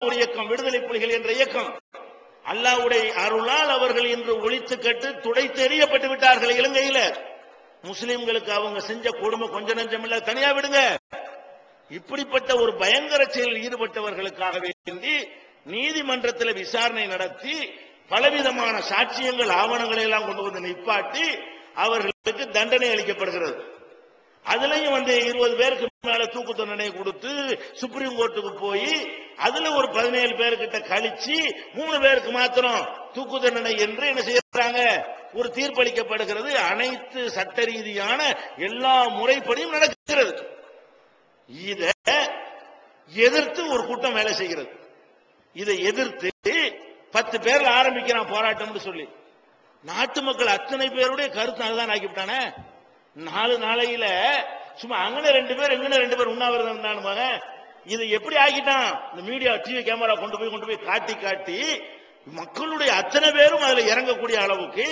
ஒரு இயக்கம் விடுதலை புலிகள் என்ற இயக்கம். அல்லாவுடைய அருளால் அவர்கள் இன்று ஒழித்து கட்டு துடை தெரியப்பட்டு விட்டார்கள் இலங்கையில. முஸ்லிம்களுக்கு அவங்க செஞ்ச கொடுமை கொஞ்ச நஞ்சம் இல்ல தனியா விடுங்க. இப்படிப்பட்ட ஒரு பயங்கர செயலில் ஈடுபட்டவர்களுக்காக வேண்டி நீதிமன்றத்தில் விசாரணை நடத்தி பலவிதமான சாட்சியங்கள் ஆவணங்களை எல்லாம் கொண்டு வந்து நிப்பாட்டி அவர்களுக்கு தண்டனை அளிக்கப்படுகிறது. அதுலயும் வந்து இருபது பேருக்கு மேல தூக்கு தண்டனை கொடுத்து சுப்ரீம் கோர்ட்டுக்கு போய் அதுல ஒரு பதினேழு பேர்கிட்ட கழிச்சு மூணு பேருக்கு மாத்திரம் தூக்கு தண்டனை என்று என்ன செய்யறாங்க? ஒரு தீர்ப்பளிக்கப்படுகிறது. அனைத்து சட்ட ரீதியான எல்லா முறைப்படியும் நடக்கிறது. இத எதிர்த்து ஒரு கூட்டம் வேலை செய்கிறது. இதை எதிர்த்து பத்து பேர்ல ஆரம்பிக்கிறான் போராட்டம்னு சொல்லி. நாட்டு மக்கள் அத்தனை பேருடைய கருத்து அதுதான் ஆக்கிவிட்டானே? நாலு நாளையில சும்மா அங்கன ரெண்டு பேர் எங்கன ரெண்டு பேர் உண்ணாவிரதம் இருந்தானுமாங்க இது எப்படி ஆக்கிட்டான் இந்த மீடியா டிவி கேமரா கொண்டு போய் கொண்டு போய் காட்டி காட்டி மக்களுடைய அத்தனை பேரும் அதுல இறங்கக்கூடிய அளவுக்கு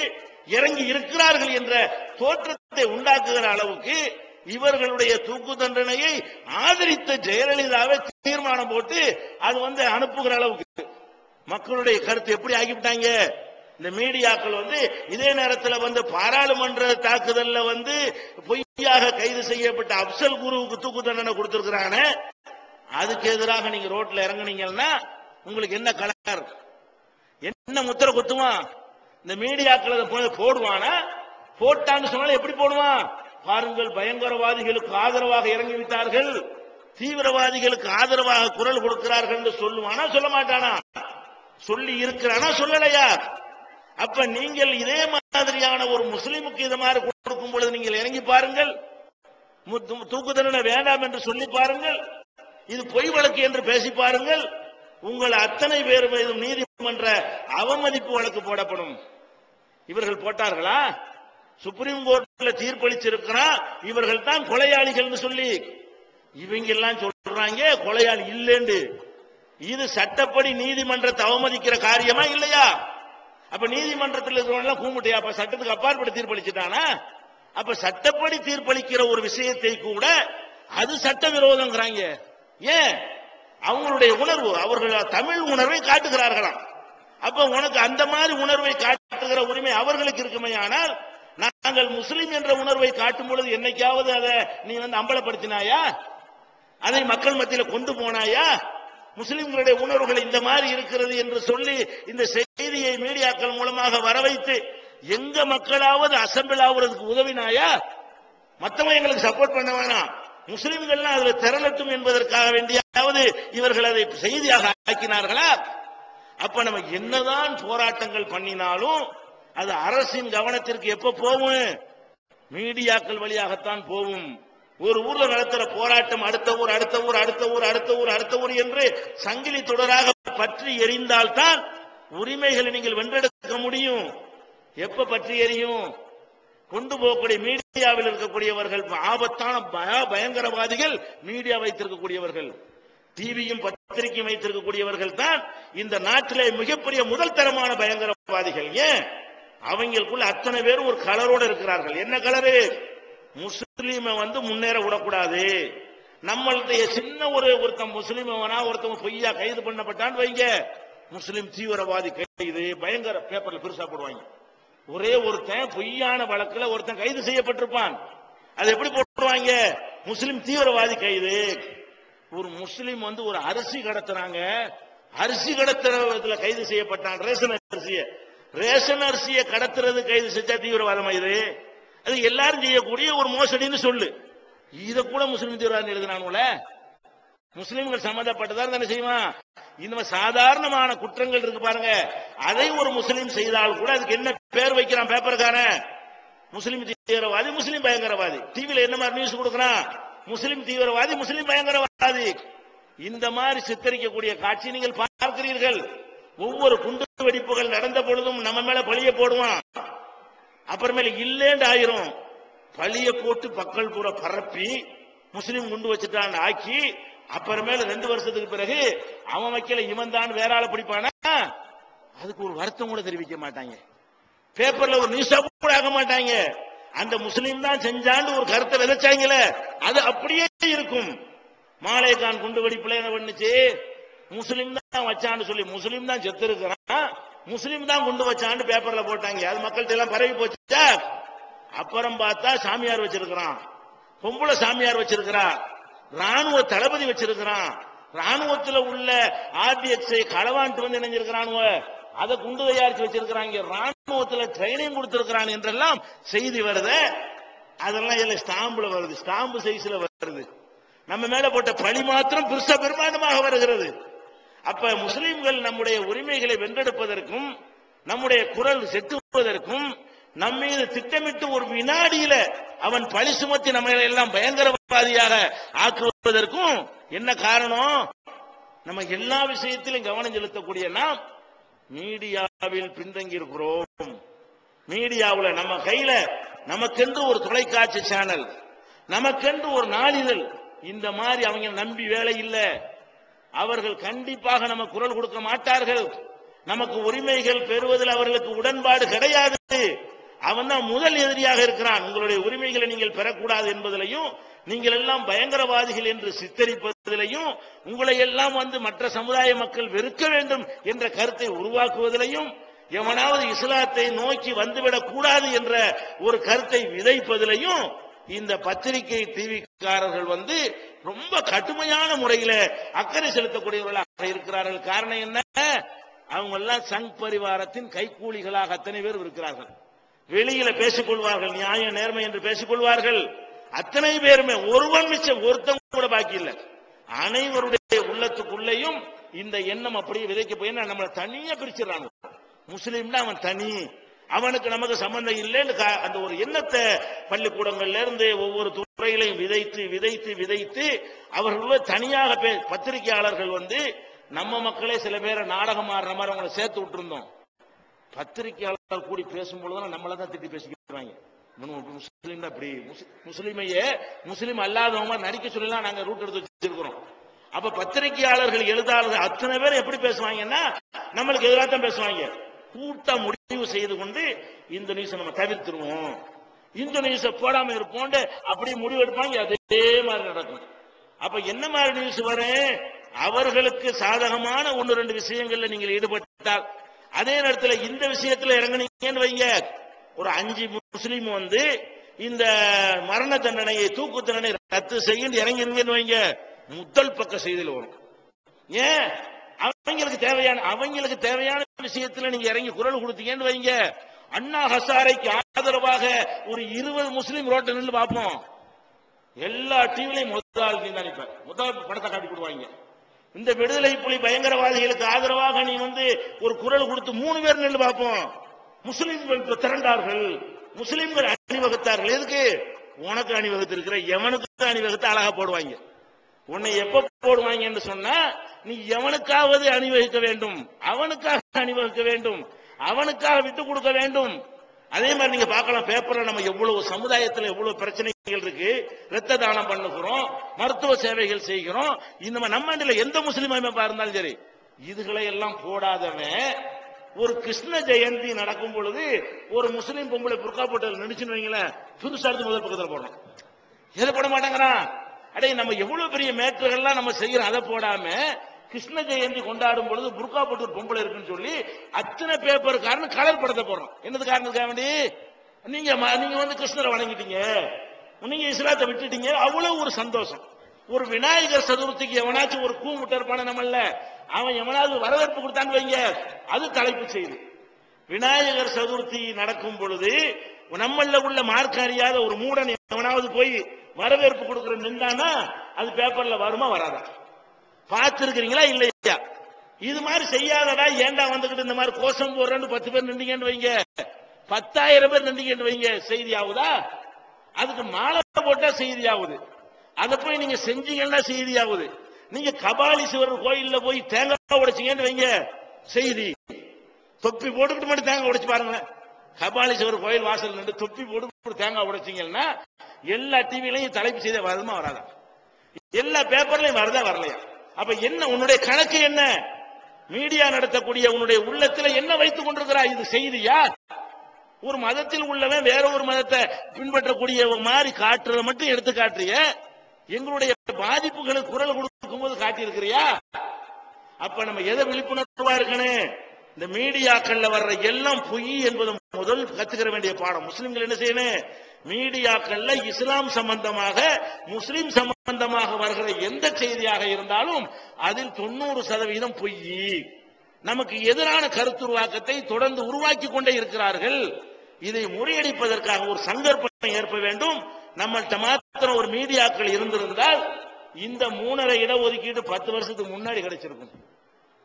இறங்கி இருக்கிறார்கள் என்ற தோற்றத்தை உண்டாக்குகிற அளவுக்கு இவர்களுடைய தூக்கு தண்டனையை ஆதரித்த ஜெயலலிதாவை தீர்மானம் போட்டு அது வந்து அனுப்புகிற அளவுக்கு. மக்களுடைய கருத்து எப்படி ஆகிவிட்டாங்க? இந்த மீடியாக்கள் வந்து இதே நேரத்தில் வந்து பாராளுமன்ற தாக்குதல்ல வந்து பொய்யாக கைது செய்யப்பட்ட அப்சல் குருவுக்கு தூக்கு தண்டனை கொடுத்திருக்கிறாங்க அதுக்கு எதிராக நீங்க ரோட்ல இறங்குனீங்கன்னா உங்களுக்கு என்ன கலர்? என்ன முத்திர குத்துவான் இந்த மீடியாக்கள் அதை போய் போடுவானா? போட்டான்னு சொன்னாலும் எப்படி போடுவான் பாருங்கள் பயங்கரவாதிகளுக்கு ஆதரவாக இறங்கி விட்டார்கள். தீவிரவாதிகளுக்கு ஆதரவாக குரல் கொடுக்கிறார்கள் என்று சொல்லுவானா? சொல்ல மாட்டானா? சொல்லி இருக்கிறானா? சொல்லலையா? அப்ப நீங்கள் இதே மாதிரியான ஒரு முஸ்லீமுக்கு இது மாதிரி கொடுக்கும் பொழுது நீங்கள் இறங்கி பாருங்கள். மு- து- தூக்கு தண்டனை வேண்டாம் என்று சொல்லி பாருங்கள். இது பொய் வழக்கு என்று பேசி பாருங்கள். உங்கள் அத்தனை பேர் மீதும் நீதிமன்ற அவமதிப்பு வழக்கு போடப்படும். இவர்கள் போட்டார்களா? சுப்ரீம் கோர்ட்ல தீர்ப்பளிச்சிருக்கிறான் இவர்கள் தான் கொலையாளிகள்னு சொல்லி. இவங்க எல்லாம் சொல்றாங்க கொலையாளி இல்லைன்னு இது சட்டப்படி நீதிமன்றத்தை அவமதிக்கிற காரியமா இல்லையா? அப்ப நீதிமன்றத்தில் இருக்கிறவங்க கூமுட்டையா அப்ப சட்டத்துக்கு அப்பாற்பட்டு தீர்ப்பளிச்சுட்டானா? அப்ப சட்டப்படி தீர்ப்பளிக்கிற ஒரு விஷயத்தை கூட அது சட்ட விரோதங்கிறாங்க. ஏன்? அவங்களுடைய உணர்வு அவர்கள் தமிழ் உணர்வை காட்டுகிறார்களாம். அப்ப உனக்கு அந்த மாதிரி உணர்வை காட்டுகிற உரிமை அவர்களுக்கு இருக்குமே ஆனால் நாங்கள் முஸ்லிம் என்ற உணர்வை காட்டும் பொழுது என்னைக்காவது அதை நீ வந்து அம்பலப்படுத்தினாயா? அதை மக்கள் மத்தியில கொண்டு போனாயா? முஸ்லிம்களுடைய உணர்வுகள் இந்த மாதிரி இருக்கிறது என்று சொல்லி இந்த செய்தியை மீடியாக்கள் மூலமாக வர வைத்து எங்க மக்களாவது அசம்பிள் ஆகுறதுக்கு உதவினாயா? மத்தவங்க எங்களுக்கு சப்போர்ட் பண்ண வேணாம். முஸ்லிம்கள்லாம் அதுல திரளட்டும் என்பதற்காக வேண்டியாவது இவர்கள் அதை செய்தியாக ஆக்கினார்களா? அப்ப நம்ம என்னதான் போராட்டங்கள் பண்ணினாலும் அது அரசின் கவனத்திற்கு எப்ப போகும்? மீடியாக்கள் வழியாகத்தான் போகும். ஒரு ஊர்ல நடத்துற போராட்டம் அடுத்த ஊர் அடுத்த ஊர் அடுத்த ஊர் அடுத்த ஊர் அடுத்த ஊர் என்று சங்கிலி தொடராக பற்றி எரிந்தால்தான் உரிமைகளை நீங்கள் வென்றெடுக்க முடியும். எப்ப பற்றி எரியும்? கொண்டு போகக்கூடிய மீடியாவில் இருக்கக்கூடியவர்கள் ஆபத்தான பயங்கரவாதிகள் மீடியா வைத்திருக்கக்கூடியவர்கள் டிவியும் பத்திரிகையும் வைத்திருக்கக்கூடியவர்கள் தான் இந்த நாட்டிலே மிகப்பெரிய முதல் தரமான பயங்கரவாதிகள். ஏன்? அவங்களுக்குள்ள அத்தனை பேரும் ஒரு கலரோட இருக்கிறார்கள். என்ன கலரு? முஸ்லீமை வந்து முன்னேற விடக்கூடாது. நம்மளுடைய சின்ன ஒரு ஒருத்தன் முஸ்லீமவனா ஒருத்தன் பொய்யா கைது பண்ணப்பட்டான்னு வைங்க. முஸ்லீம் தீவிரவாதி கைது பயங்கர பேப்பர்ல பெருசா போடுவாங்க. ஒரே ஒருத்தன் பொய்யான வழக்குல ஒருத்தன் கைது செய்யப்பட்டிருப்பான். அது எப்படி போட்டுருவாங்க முஸ்லீம் தீவிரவாதி கைது. ஒரு முஸ்லீம் வந்து ஒரு அரிசி கடத்துறாங்க. அரிசி கடத்துறதுல கைது செய்யப்பட்டான். ரேஷன் அரிசியை. ரேஷன் அரிசியை கடத்துறது கைது செஞ்சா தீவிரவாதம் இது? அது எல்லாரும் செய்யக்கூடிய ஒரு மோசடின்னு சொல்லு. இத கூட முஸ்லிம் தீவிரவாதம் எழுதினானுல முஸ்லிம்கள் சம்பந்தப்பட்டதா தானே செய்வான். இந்த சாதாரணமான குற்றங்கள் இருக்கு பாருங்க. அதை ஒரு முஸ்லீம் செய்தால் கூட அதுக்கு என்ன பேர் வைக்கிறான் பேப்பருக்கான முஸ்லிம் தீவிரவாதி முஸ்லிம் பயங்கரவாதி. டிவியில என்ன மாதிரி நியூஸ் கொடுக்கறான்? முஸ்லிம் தீவிரவாதி முஸ்லிம் பயங்கரவாதி. இந்த மாதிரி சித்தரிக்கக்கூடிய காட்சி நீங்கள் பார்க்கிறீர்கள். ஒவ்வொரு குண்டு வெடிப்புகள் நடந்த பொழுதும் நம்ம மேல பழிய போடுவான். அப்புறமேல இல்லேண்டு ஆயிரும். பழிய போட்டு பக்கல் பூரா பரப்பி முஸ்லீம் குண்டு வச்சுட்டான்னு ஆக்கி அப்புறமேல ரெண்டு வருஷத்துக்கு பிறகு அவன் வைக்கல இவன் தான் வேற ஆளை பிடிப்பானா? அதுக்கு ஒரு வருத்தம் கூட தெரிவிக்க மாட்டாங்க. பேப்பர்ல ஒரு நியூஸா கூட ஆக மாட்டாங்க. அந்த முஸ்லீம் தான் செஞ்சாண்டு ஒரு கருத்தை விதைச்சாங்களே அது அப்படியே இருக்கும். மாலேகான் குண்டு வெடிப்புல என்ன பண்ணுச்சு? முஸ்லீம் தான் வச்சான்னு சொல்லி முஸ்லீம் தான் செத்து இருக்கிறான். முஸ்லீம் தான் குண்டு வச்சான்னு பேப்பர்ல போட்டாங்க. அது மக்கள்கிட்ட எல்லாம் பரவி போச்சு. அப்புறம் பார்த்தா சாமியார் வச்சிருக்கிறான். பொம்பளை சாமியார் வச்சிருக்கிறான் ராணுவ தளபதி வச்சிருக்கிறான். ராணுவத்துல உள்ள ஆர்டிஎக்ஸை களவான்ட்டு வந்து இணைஞ்சிருக்கிறானுவ அதை குண்டு தயாரிச்சு வச்சிருக்கிறாங்க. ராணுவத்துல ட்ரைனிங் கொடுத்திருக்கிறான் என்றெல்லாம் செய்தி வருது. அதெல்லாம் இல்ல ஸ்டாம்புல வருது. ஸ்டாம்பு சைஸ்ல வருது. நம்ம மேல போட்ட பழி மாத்திரம் பெருசா பெருமாண்டமாக வருகிறது. அப்ப முஸ்லிம்கள் நம்முடைய உரிமைகளை வென்றெடுப்பதற்கும் நம்முடைய குரல் செத்துவதற்கும் நம்ம மீது திட்டமிட்டு ஒரு வினாடியில அவன் பழி சுமத்தி நம்ம எல்லாம் பயங்கரவாதியாக ஆக்குவதற்கும் என்ன காரணம்? நம்ம எல்லா விஷயத்திலும் கவனம் செலுத்தக்கூடிய நாம் மீடியாவில் பின்தங்கி இருக்கிறோம் மீடியாவில் நம்ம கையில நமக்கென்று ஒரு தொலைக்காட்சி சேனல் நமக்கென்று ஒரு நாளிதழ் இந்த மாதிரி அவங்க நம்பி வேலை இல்லை. அவர்கள் கண்டிப்பாக நம்ம குரல் கொடுக்க மாட்டார்கள். நமக்கு உரிமைகள் பெறுவதில் அவர்களுக்கு உடன்பாடு கிடையாது. அவன் தான் முதல் எதிரியாக இருக்கிறான். உங்களுடைய உரிமைகளை நீங்கள் பெறக்கூடாது என்பதிலையும் நீங்கள் எல்லாம் பயங்கரவாதிகள் என்று சித்தரிப்பதிலையும் உங்களை எல்லாம் வந்து மற்ற சமுதாய மக்கள் வெறுக்க வேண்டும் என்ற கருத்தை உருவாக்குவதிலையும் எவனாவது இஸ்லாத்தை நோக்கி வந்துவிடக் கூடாது என்ற ஒரு கருத்தை விதைப்பதிலையும் இந்த பத்திரிகை டிவிக்காரர்கள் வந்து ரொம்ப கடுமையான முறையில அக்கறை செலுத்தக்கூடியவர்களாக இருக்கிறார்கள். காரணம் என்ன? அவங்க எல்லாம் சங் பரிவாரத்தின் கைக்கூலிகளாக அத்தனை பேர் இருக்கிறார்கள். வெளியில பேசிக்கொள்வார்கள் நியாயம் நேர்மை என்று பேசிக்கொள்வார்கள். அத்தனை பேருமே ஒருவன் மிச்சம் ஒருத்தன் கூட பாக்கி இல்ல. அனைவருடைய உள்ளத்துக்குள்ளேயும் இந்த எண்ணம் அப்படியே விதைக்க போய் நம்மளை தனியா பிரிச்சிடறாங்க முஸ்லீம்னா அவன் தனி. அவனுக்கு நமக்கு சம்பந்தம் இல்லைன்னு அந்த ஒரு எண்ணத்தை பள்ளிக்கூடங்கள்ல இருந்து ஒவ்வொரு துறையிலையும் விதைத்து விதைத்து விதைத்து அவர்களோட தனியாக பத்திரிகையாளர்கள் வந்து நம்ம மக்களே சில பேரை நாடகம் ஆடுற மாதிரி அவங்களை சேர்த்து விட்டுருந்தோம். பத்திரிகையாளர் கூடி பேசும்பொழுது நம்மள தான் திட்டி பேசிக்கிறாங்க. முஸ்லீம் தான் அப்படி முஸ்லீமையே முஸ்லீம் அல்லாதவங்க நடிக்க சொல்லலாம் நாங்க ரூட் எடுத்து வச்சிருக்கிறோம். அப்ப பத்திரிகையாளர்கள் எழுதாத அத்தனை பேர் எப்படி பேசுவாங்கன்னா நம்மளுக்கு எதிராக தான் பேசுவாங்க. கூட்ட முடிவு செய்து கொண்டு இந்த நியூஸை நம்ம தவிர்த்துருவோம். இந்த நியூஸை போடாம இருப்போம் அப்படியே முடிவு எடுப்பாங்க அதே மாதிரி நடக்கும். அப்ப என்ன மாதிரி நியூஸ் வரும்? அவர்களுக்கு சாதகமான ஒன்னு ரெண்டு விஷயங்கள்ல நீங்கள் ஈடுபட்டால். அதே நேரத்தில் இந்த விஷயத்துல இறங்குனீங்கன்னு வைங்க. ஒரு அஞ்சு முஸ்லீம் வந்து இந்த மரண தண்டனையை தூக்கு தண்டனை ரத்து செய்ய இறங்கிருங்கன்னு வைங்க. முதல் பக்க செய்தியில் வரும். ஏன்? அவங்களுக்கு தேவையான அவங்களுக்கு தேவையான விஷயத்துல நீங்க இறங்கி குரல் கொடுத்தீங்கன்னு வைங்க. அண்ணா ஹசாரைக்கு ஆதரவாக ஒரு இருபது முஸ்லீம் ரோட்டை நின்று பார்ப்போம். எல்லா டிவிலையும் முதல் நீ நினைப்ப முதல் படத்தை காட்டி கொடுவாங்க. இந்த விடுதலை புலி பயங்கரவாதிகளுக்கு ஆதரவாக நீ வந்து ஒரு குரல் கொடுத்து மூணு பேர் நின்று பார்ப்போம். முஸ்லீம்கள் இப்ப திரண்டார்கள். முஸ்லீம்கள் அணிவகுத்தார்கள். எதுக்கு? உனக்கு அணிவகுத்து இருக்கிற எவனுக்கு அணிவகுத்து அழகா போடுவாங்க? உன்னை எப்ப போடுவாங்க என்று சொன்னா நீ எவனுக்காவது அணிவகுக்க வேண்டும்? அவனுக்காக அணிவகுக்க வேண்டும்? அவனுக்காக விட்டு கொடுக்க வேண்டும்? அதே மாதிரி நீங்க பார்க்கலாம் பேப்பர்ல நம்ம எவ்வளவு சமுதாயத்துல எவ்வளவு பிரச்சனைகள் இருக்கு. ரத்த தானம் பண்ணுகிறோம் மருத்துவ சேவைகள் செய்கிறோம். இந்த மாதிரி நம்ம எந்த முஸ்லீம் அமைப்பா இருந்தாலும் சரி இதுகளை எல்லாம் போடாதவன் ஒரு கிருஷ்ண ஜெயந்தி நடக்கும் பொழுது ஒரு முஸ்லீம் பொம்பளை புர்கா போட்டல் நினைச்சுன்னு வைங்களேன் புதுசா எடுத்து முதல் பக்கத்துல போடுறோம் எதை போட மாட்டேங்கிறான். அடே நம்ம எவ்வளவு பெரிய மேட்டர்கள்லாம் நம்ம செய்யறோம் அதை போடாம கிருஷ்ண ஜெயந்தி கொண்டாடும் பொழுது புர்கா போட்டு ஒரு பொம்பளை இருக்குன்னு சொல்லி அத்தனை பேப்பர் காரணம் கலர் படத்தை போடுறோம். என்னது காரணத்துக்காக வேண்டி? நீங்க நீங்க வந்து கிருஷ்ணரை வணங்கிட்டீங்க. நீங்க இஸ்லாத்தை விட்டுட்டீங்க. அவ்வளவு ஒரு சந்தோஷம். ஒரு விநாயகர் சதுர்த்திக்கு எவனாச்சும் ஒரு கூ முட்டை இருப்பான நம்மள அவன் எவனாவது வரவேற்பு கொடுத்தான்னு வைங்க. அது தலைப்பு செய்தி. விநாயகர் சதுர்த்தி நடக்கும் பொழுது நம்மள உள்ள மார்க்க அறியாத ஒரு மூடன் எவனாவது போய் வரவேற்பு கொடுக்கிற நின்றானா அது பேப்பர்ல வருமா வராதா? பார்த்திருக்கிறீங்களா இல்லையா? இது மாதிரி செய்யாதடா ஏன்டா வந்துகிட்டு இந்த மாதிரி கோஷம் போடுறேன்னு பத்து பேர் நின்றீங்கன்னு வைங்க. பத்தாயிரம் பேர் நின்றீங்கன்னு வைங்க. செய்தி ஆகுதா? அதுக்கு மாலை போட்டா செய்தி ஆகுது. அதை போய் நீங்க செஞ்சீங்கன்னா செய்தி ஆகுது. நீங்க கபாலீஸ்வரர் கோயில்ல போய் தேங்காய் உடைச்சீங்கன்னு வைங்க. செய்தி. தொப்பி போட்டுக்கிட்டு மட்டும் தேங்காய் உடைச்சு பாருங்களேன். கபாலீஸ்வரர் கோயில் வாசல் நின்று தொப்பி போட்டு தேங்காய் உடைச்சீங்கன்னா எல்லா டிவிலையும் தலைப்பு செய்த வருமா வராதா? எல்லா பேப்பர்லயும் வருதா வரலையா? அப்ப என்ன உன்னுடைய கணக்கு என்ன? மீடியா நடத்தக்கூடிய உன்னுடைய உள்ளத்துல என்ன வைத்துக் கொண்டிருக்கிறாய் இது செய்தியா ஒரு மதத்தில் உள்ளவன் வேற ஒரு மதத்தை பின்பற்றக்கூடிய மாதிரி காட்டுறத மட்டும் எடுத்து காட்டுறிய. எங்களுடைய பாதிப்புகளுக்கு குரல் கொடுக்கும் போது காட்டியிருக்கிறியா? அப்ப நம்ம எதை விழிப்புணர்வா இருக்கணும்? இந்த மீடியாக்கள்ல வர்ற எல்லாம் பொய் என்பது முதல் கத்துக்கிற வேண்டிய பாடம். முஸ்லிம்கள் என்ன செய்யணும்? மீடியாக்கள்ல இஸ்லாம் சம்பந்தமாக முஸ்லிம் சம்பந்தமாக வருகிற எந்த செய்தியாக இருந்தாலும் அதில் தொண்ணூறு சதவீதம் பொய். நமக்கு எதிரான கருத்துருவாக்கத்தை தொடர்ந்து உருவாக்கி கொண்டே இருக்கிறார்கள். இதை முறியடிப்பதற்காக ஒரு சங்கற்பம் ஏற்ப வேண்டும். நம்மள்கிட்ட மாத்திரம் ஒரு மீடியாக்கள் இருந்திருந்தால் இந்த மூணரை இடஒதுக்கீடு பத்து வருஷத்துக்கு முன்னாடி கிடைச்சிருக்கும்.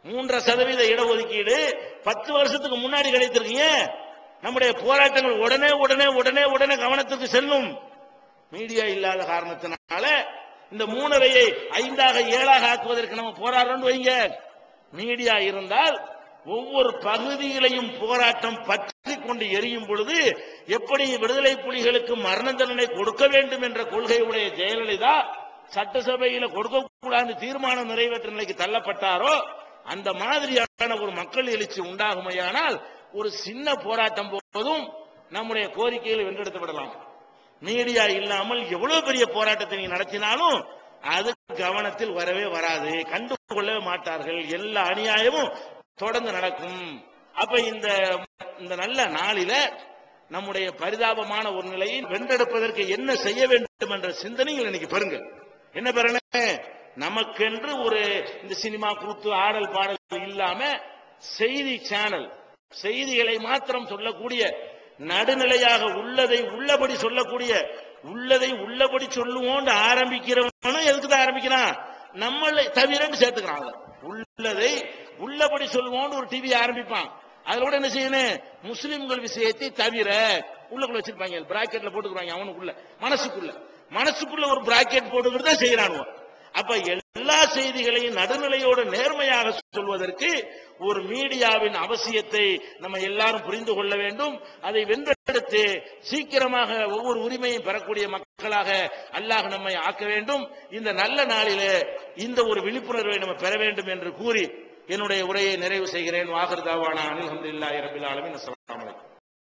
மூன்றரை சதவீத இடஒதுக்கீடு பத்து வருஷத்துக்கு முன்னாடி கிடைத்திருக்கீங்க நம்முடைய போராட்டங்கள் உடனே உடனே உடனே உடனே கவனத்துக்கு செல்லும். மீடியா இல்லாத காரணத்தினால இந்த மூணரையை ஐந்தாக ஏழாக ஆக்குவதற்கு நம்ம போராடுறோம் வைங்க. மீடியா இருந்தால் ஒவ்வொரு பகுதியிலையும் போராட்டம் பற்றி கொண்டு எரியும் பொழுது எப்படி விடுதலை புலிகளுக்கு மரண தண்டனை கொடுக்க வேண்டும் என்ற கொள்கையுடைய ஜெயலலிதா சட்டசபையில கொடுக்கக்கூடாது தீர்மானம் நிறைவேற்ற நிலைக்கு தள்ளப்பட்டாரோ அந்த மாதிரியான ஒரு மக்கள் எழுச்சி உண்டாகுமையானால் ஒரு சின்ன போராட்டம் போதும் நம்முடைய கோரிக்கைகளை வென்றெடுத்து விடலாம். மீடியா இல்லாமல் எவ்வளவு பெரிய போராட்டத்தை நீங்க நடத்தினாலும் அது கவனத்தில் வரவே வராது. கண்டுகொள்ளவே மாட்டார்கள். எல்லா அநியாயமும் தொடர்ந்து நடக்கும். அப்ப இந்த இந்த நல்ல நாளில நம்முடைய பரிதாபமான ஒரு நிலையை வென்றெடுப்பதற்கு என்ன செய்ய வேண்டும் என்ற சிந்தனைகள் இன்னைக்கு பெறுங்க. என்ன பெறணும்? நமக்கென்று ஒரு இந்த சினிமா கூத்து ஆடல் பாடல் இல்லாம செய்தி சேனல் செய்திகளை மாத்திரம் சொல்லக்கூடிய நடுநிலையாக உள்ளதை உள்ளபடி சொல்லக்கூடிய உள்ளதை உள்ளபடி சொல்லுவோம்னு ஆரம்பிக்கிறவனும் எதுக்குதான் ஆரம்பிக்கிறான்? நம்மளை தவிரன்னு சேர்த்துக்கிறான் உள்ளதை உள்ளபடி சொல்லுவோம்னு ஒரு டிவி ஆரம்பிப்பான். அதுல கூட என்ன செய்யணும்? முஸ்லிம்கள் விஷயத்தை தவிர உள்ளக்குள்ள வச்சிருப்பாங்க. பிராக்கெட்ல போட்டுக்கிறாங்க அவனுக்குள்ள மனசுக்குள்ள. மனசுக்குள்ள ஒரு பிராக்கெட் போட்டுக்கிட்டு தான் செய்யறானுவான் அப்ப எல்லா செய்திகளையும் நடுநிலையோடு நேர்மையாக சொல்வதற்கு ஒரு மீடியாவின் அவசியத்தை நம்ம எல்லாரும் புரிந்து கொள்ள வேண்டும். அதை வென்றெடுத்து சீக்கிரமாக ஒவ்வொரு உரிமையும் பெறக்கூடிய மக்களாக அல்லாஹ் நம்மை ஆக்க வேண்டும். இந்த நல்ல நாளிலே இந்த ஒரு விழிப்புணர்வை நம்ம பெற வேண்டும் என்று கூறி என்னுடைய உரையை நிறைவு செய்கிறேன். வாகர்தாவான அனில் அஹமதுல்லாஹி ரபில் ஆலமின். அஸ்ஸலாமு அலைக்கும்.